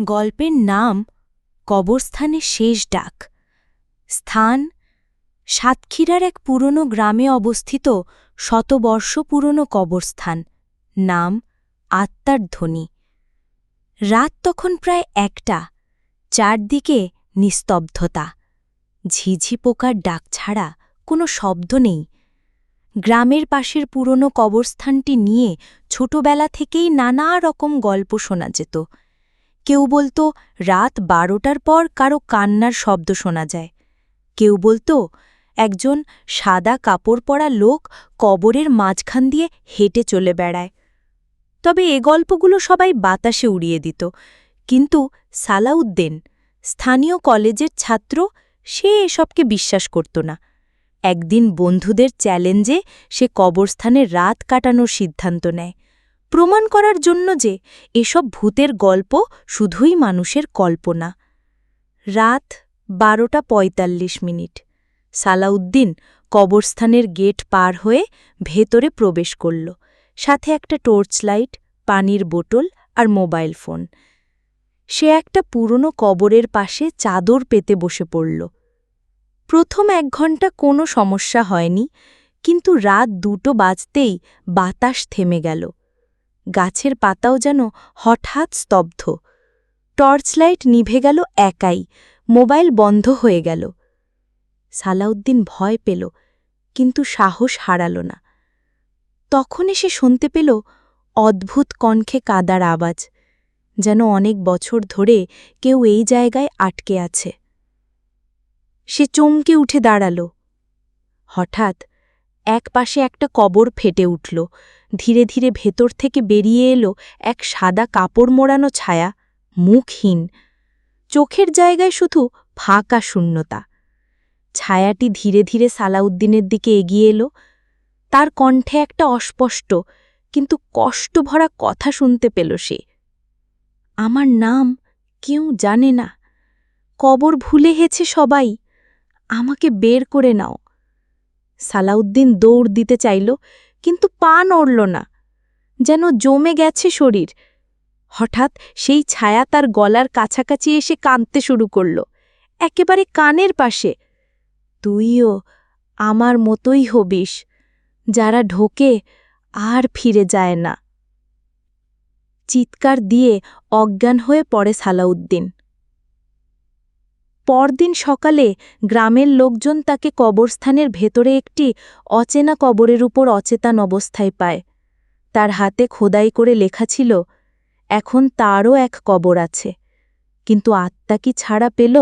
গল্পের নাম কবরস্থানের শেষ ডাক। স্থান সাতক্ষীরার এক পুরনো গ্রামে অবস্থিত শতবর্ষ পুরনো কবরস্থান। নাম আত্মার ধ্বনি। রাত তখন প্রায় একটা, চারদিকে নিস্তব্ধতা। ঝিঝি পোকার ডাক ছাড়া কোনো শব্দ নেই। গ্রামের পাশের পুরনো কবরস্থানটি নিয়ে ছোটবেলা থেকেই নানা রকম গল্প শোনা যেত। কেউ বলতো, রাত বারোটার পর কারও কান্নার শব্দ শোনা যায়। কেউ বলতো, একজন সাদা কাপড় পরা লোক কবরের মাঝখান দিয়ে হেঁটে চলে বেড়ায়। তবে এ গল্পগুলো সবাই বাতাসে উড়িয়ে দিত। কিন্তু সালাউদ্দিন, স্থানীয় কলেজের ছাত্র, সে এসবকে বিশ্বাস করত না। একদিন বন্ধুদের চ্যালেঞ্জে সে কবরস্থানে রাত কাটানোর সিদ্ধান্ত নেয়। প্রমাণ করার জন্য যে এসব ভূতের গল্প শুধুই মানুষের কল্পনা। রাত বারোটা পঁয়তাল্লিশ মিনিট। সালাউদ্দিন কবরস্থানের গেট পার হয়ে ভেতরে প্রবেশ করল। সাথে একটা টর্চ লাইট, পানির বোতল আর মোবাইল ফোন। সে একটা পুরনো কবরের পাশে চাদর পেতে বসে পড়ল। প্রথম এক ঘণ্টা কোনো সমস্যা হয়নি, কিন্তু রাত দুটো বাজতেই বাতাস থেমে গেল। গাছের পাতাও যেন হঠাৎ স্তব্ধ। টর্চ লাইট নিভে গেল একাই, মোবাইল বন্ধ হয়ে গেল। সালাউদ্দিন ভয় পেল, কিন্তু সাহস হারাল না। তখন সে শুনতে পেল অদ্ভুত কণ্ঠে কাদার আওয়াজ, যেন অনেক বছর ধরে কেউ এই জায়গায় আটকে আছে। সে চমকে উঠে দাঁড়াল। হঠাৎ এক পাশে একটা কবর ফেটে উঠল ধীরে ধীরে ভেতর থেকে বেরিয়ে এলো এক সাদা কাপড় মোড়ানো ছায়া, মুখহীন। চোখের জায়গায় শুধু ফাঁকা শূন্যতা। ছায়াটি ধীরে ধীরে সালাউদ্দিনের দিকে এগিয়ে এলো। তার কণ্ঠে একটা অস্পষ্ট, কিন্তু কষ্ট ভরা কথা শুনতে পেল সে। আমার নাম কেউ জানে না। কবর ভুলে হেছে সবাই। আমাকে বের করে নাও। সালাউদ্দিন দৌড় দিতে চাইল কিন্তু পা নড়ল না, যেন জমে গেছে শরীর। হঠাৎ সেই ছায়া তার গলার কাছাকাছি এসে কাঁদতে শুরু করল, একেবারে কানের পাশে। তুইও আমার মতোই হবিস, যারা ঢোকে আর ফিরে যায় না। চিৎকার দিয়ে অজ্ঞান হয়ে পড়ে সালাউদ্দিন। পরদিন সকালে গ্রামের লোকজন তাকে কবরস্থানের ভেতরে একটি অচেনা কবরের উপর অচেতন অবস্থায় পায়। তার হাতে খোদাই করে লেখা ছিল, এখন তারও এক কবর আছে। কিন্তু আত্মা কি ছাড়া পেল?